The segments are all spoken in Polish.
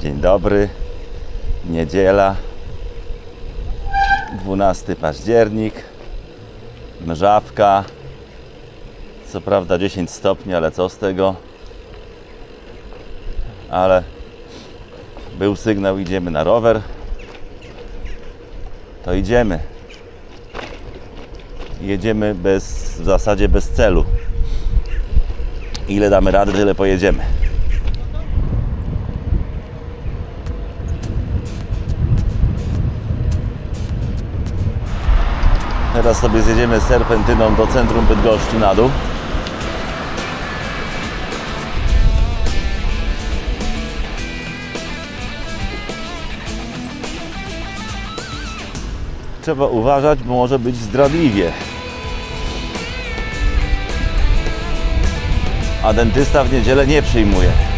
Dzień dobry. Niedziela. 12 październik. Mrzawka. Co prawda 10 stopni, ale co z tego? Ale był sygnał, idziemy na rower. To idziemy. Jedziemy bez, w zasadzie bez celu. Ile damy rady, tyle pojedziemy. Teraz sobie zjedziemy serpentyną do centrum Bydgoszczy na dół. Trzeba uważać, bo może być zdradliwie. A dentysta w niedzielę nie przyjmuje.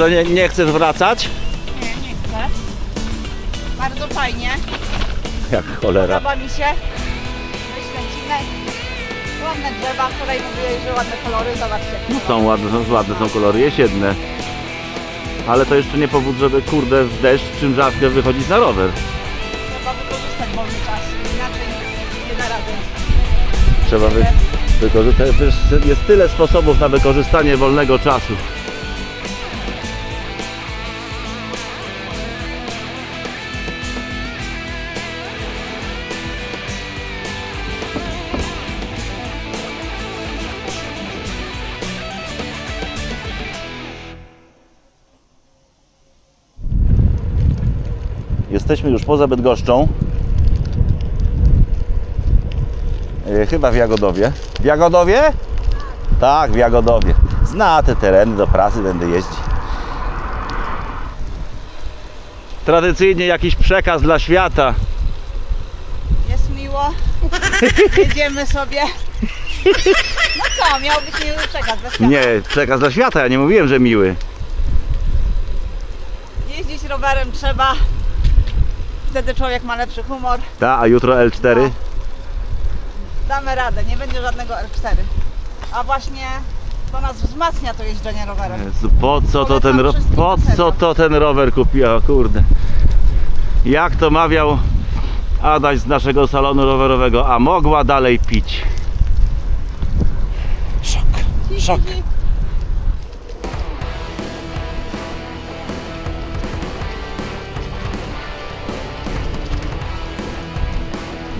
Co, nie, nie chcesz wracać? Nie, nie chcę. Bardzo fajnie. Jak cholera. Podoba mi się. Wyświęcimy. Ładne drzewa. Wczoraj mówiłeś, że ładne kolory. Zobaczcie. No są ładne, są ładne są kolory jesienne. Ale to jeszcze nie powód, żeby kurde w deszcz czy mrzawkę wychodzić na rower. Trzeba wykorzystać wolny czas. Inaczej nie da rady. Trzeba wy, wykorzystać. Przecież jest tyle sposobów na wykorzystanie wolnego czasu. Jesteśmy już poza Bydgoszczą. E, Chyba w Jagodowie. W Jagodowie? Tak, w Jagodowie. Zna te tereny, do pracy będę jeździć. Tradycyjnie jakiś przekaz dla świata. Jest miło. Jedziemy sobie. No co, miał być miły przekaz. Bez światła. Nie, przekaz dla świata, ja nie mówiłem, że miły. Jeździć rowerem trzeba. Wtedy człowiek ma lepszy humor. Ta, a jutro L4? Damy radę. Nie będzie żadnego L4. A właśnie to nas wzmacnia to jeżdżenie rowerem. Jezu, po co to ten, ro- wszystkim po na serio. co to ten rower kupiła, kurde. Jak to mawiał Adaś z naszego salonu rowerowego, a mogła dalej pić. Szok, szok.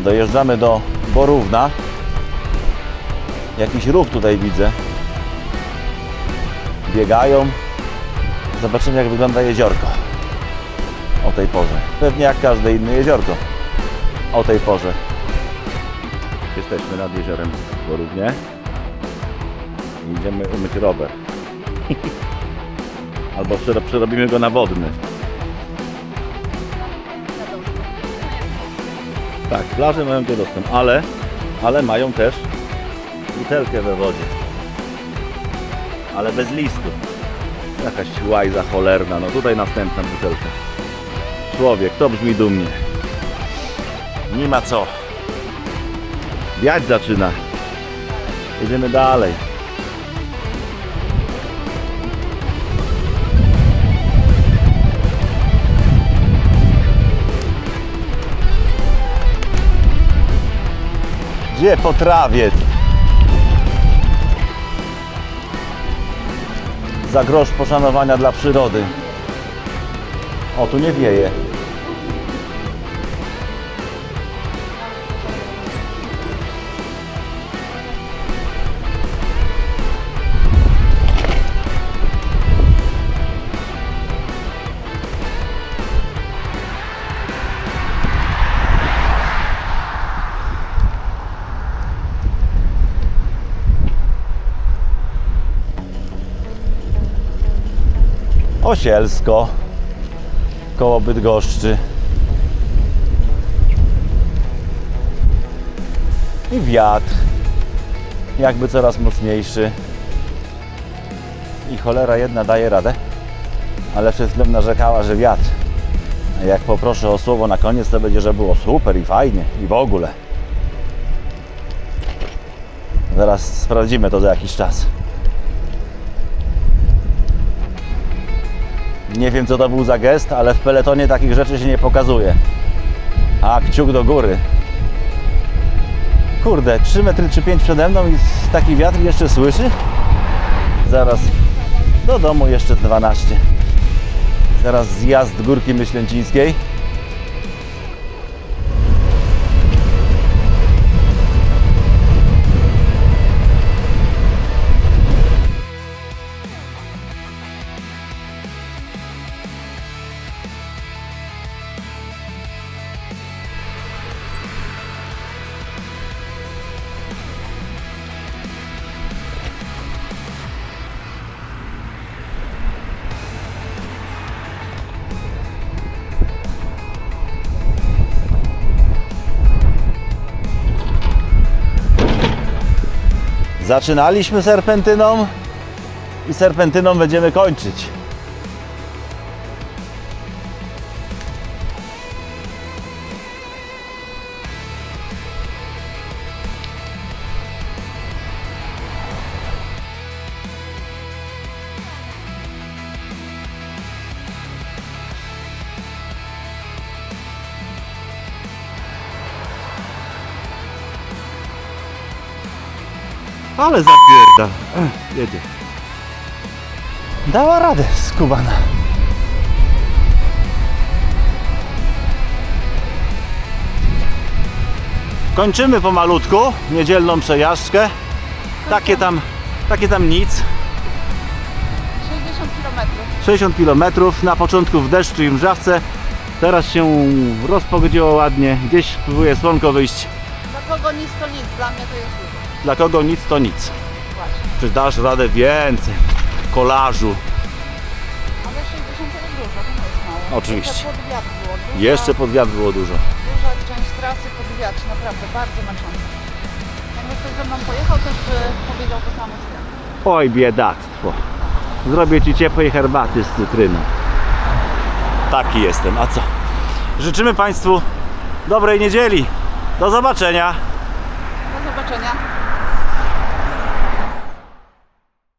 Dojeżdżamy do Borówna. Jakiś ruch tutaj widzę. Biegają. Zobaczymy jak wygląda jeziorko. O tej porze. Pewnie jak każde inne jeziorko. O tej porze. Jesteśmy nad jeziorem Borównie. Idziemy umyć rower. Albo przero- przerobimy go na wodny. Tak, plaże mają tu dostęp, ale, ale mają też butelkę we wodzie. Ale bez listu. Jakaś łajza cholerna, no tutaj następna butelka. Człowiek, to brzmi dumnie. Nie ma co. Wiać zaczyna. Jedziemy dalej. Gdzie po trawie? Za grosz poszanowania dla przyrody. O, tu nie wieje. Osielsko koło Bydgoszczy i wiatr jakby coraz mocniejszy. I cholera jedna daje radę, ale przed chwilą narzekała, że wiatr. A jak poproszę o słowo na koniec, to będzie, że było super i fajnie i w ogóle. Zaraz sprawdzimy to za jakiś czas. Nie wiem co to był za gest, ale w peletonie takich rzeczy się nie pokazuje. A kciuk do góry. Kurde, 3 metry czy 5 przede mną i taki wiatr jeszcze słyszy? Zaraz do domu jeszcze 12. Zaraz zjazd górki myślęcińskiej. Zaczynaliśmy serpentyną i serpentyną będziemy kończyć. Ale zapierda. Ech, Jedzie. Dała radę skubana. Kończymy pomalutku niedzielną przejażdżkę. Takie tam, takie tam nic. 60 km. 60 km na początku w deszczu i mrzawce. Teraz się rozpogodziło ładnie. Gdzieś próbuje słonko wyjść. Dla kogo nic to nic, dla mnie to jest dużo. Dla kogo nic to nic. Właśnie. Czy dasz radę więcej? Kolażu. Ale 60 to jest dużo, to nie jest mało. Oczywiście. Jeszcze pod wiatr było dużo. Jeszcze pod wiatr było dużo. Duża część trasy pod wiatr, naprawdę bardzo męcząca. Jakby ktoś ze mną pojechał, też by powiedział to samo co ja. Oj, biedactwo. Zrobię ci ciepłej herbaty z cytryną. Taki jestem, a co? Życzymy Państwu dobrej niedzieli. Do zobaczenia. Do zobaczenia.